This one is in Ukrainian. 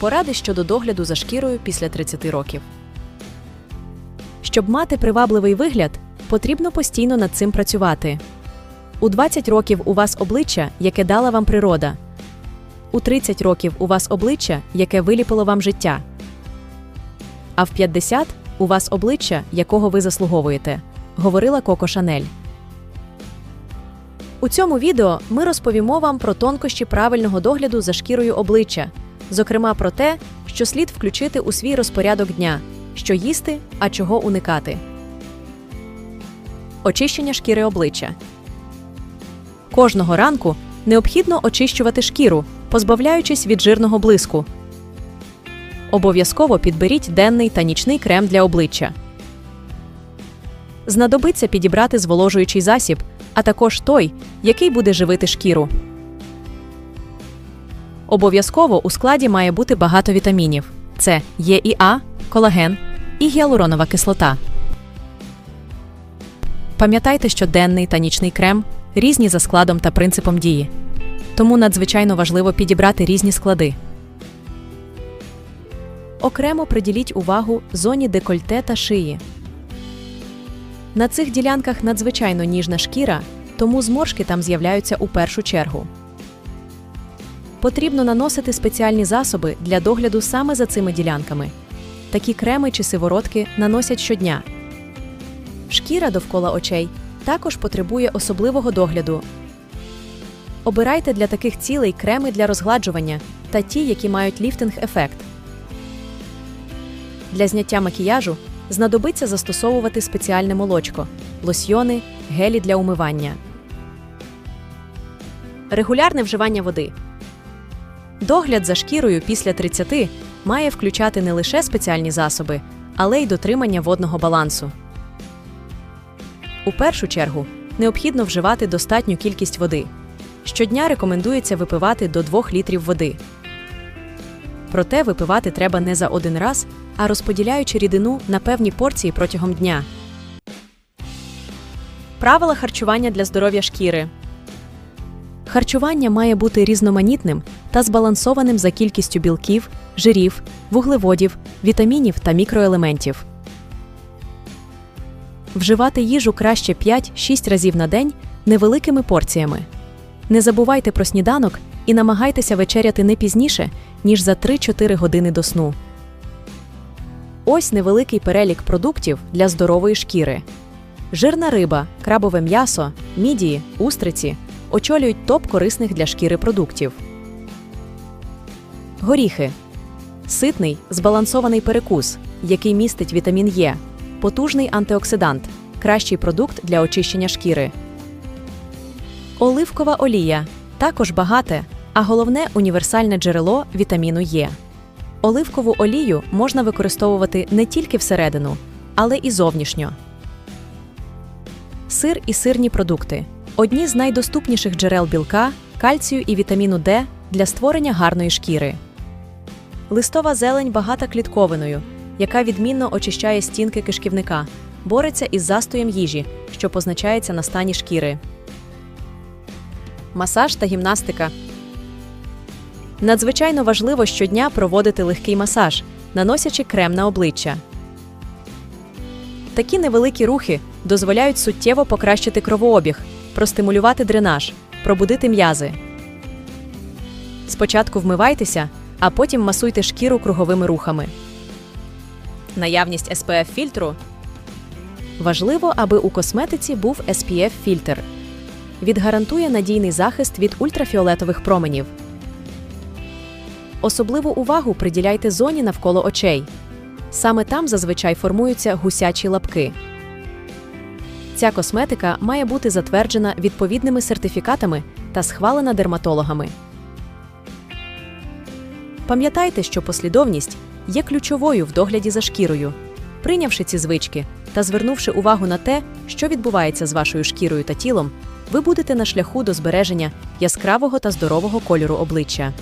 Поради щодо догляду за шкірою після 30 років. Щоб мати привабливий вигляд, потрібно постійно над цим працювати. У 20 років у вас обличчя, яке дала вам природа. У 30 років у вас обличчя, яке виліпило вам життя. А в 50 у вас обличчя, якого ви заслуговуєте, говорила Коко Шанель. У цьому відео ми розповімо вам про тонкощі правильного догляду за шкірою обличчя, зокрема про те, що слід включити у свій розпорядок дня, що їсти, а чого уникати. Очищення шкіри обличчя. Кожного ранку необхідно очищувати шкіру, позбавляючись від жирного блиску. Обов'язково підберіть денний та нічний крем для обличчя. Знадобиться підібрати зволожуючий засіб, а також той, який буде живити шкіру. Обов'язково у складі має бути багато вітамінів: це є і А, колаген і гіалуронова кислота. Пам'ятайте, що денний та нічний крем різні за складом та принципом дії. Тому надзвичайно важливо підібрати різні склади. Окремо приділіть увагу зоні декольте та шиї. На цих ділянках надзвичайно ніжна шкіра, тому зморшки там з'являються у першу чергу. Потрібно наносити спеціальні засоби для догляду саме за цими ділянками. Такі креми чи сиворотки наносять щодня. Шкіра довкола очей також потребує особливого догляду. Обирайте для таких цілей креми для розгладжування та ті, які мають ліфтинг-ефект. Для зняття макіяжу знадобиться застосовувати спеціальне молочко, лосьйони, гелі для умивання. Регулярне вживання води. Догляд за шкірою після 30 має включати не лише спеціальні засоби, але й дотримання водного балансу. У першу чергу необхідно вживати достатню кількість води. Щодня рекомендується випивати до 2 літрів води. Проте випивати треба не за один раз, а розподіляючи рідину на певні порції протягом дня. Правила харчування для здоров'я шкіри. Харчування має бути різноманітним та збалансованим за кількістю білків, жирів, вуглеводів, вітамінів та мікроелементів. Вживати їжу краще 5-6 разів на день невеликими порціями. Не забувайте про сніданок і намагайтеся вечеряти не пізніше, ніж за 3-4 години до сну. Ось невеликий перелік продуктів для здорової шкіри. Жирна риба, крабове м'ясо, мідії, устриці очолюють топ корисних для шкіри продуктів. Горіхи ситний збалансований перекус, який містить вітамін Е, потужний антиоксидант, кращий продукт для очищення шкіри. Оливкова олія також багате, а головне універсальне джерело вітаміну Е. Оливкову олію можна використовувати не тільки всередину, але і зовнішньо. Сир і сирні продукти одні з найдоступніших джерел білка, кальцію і вітаміну Д для створення гарної шкіри. Листова зелень багата клітковиною, яка відмінно очищає стінки кишківника, бореться із застоєм їжі, що позначається на стані шкіри. Масаж та гімнастика. Надзвичайно важливо щодня проводити легкий масаж, наносячи крем на обличчя. Такі невеликі рухи дозволяють суттєво покращити кровообіг, простимулювати дренаж, пробудити м'язи. Спочатку вмивайтеся, а потім масуйте шкіру круговими рухами. Наявність SPF фільтру важливо, аби у косметиці був SPF фільтр. Відгарантує надійний захист від ультрафіолетових променів. Особливу увагу приділяйте зоні навколо очей. Саме там зазвичай формуються гусячі лапки. Ця косметика має бути затверджена відповідними сертифікатами та схвалена дерматологами. Пам'ятайте, що послідовність є ключовою в догляді за шкірою. Прийнявши ці звички та звернувши увагу на те, що відбувається з вашою шкірою та тілом, ви будете на шляху до збереження яскравого та здорового кольору обличчя.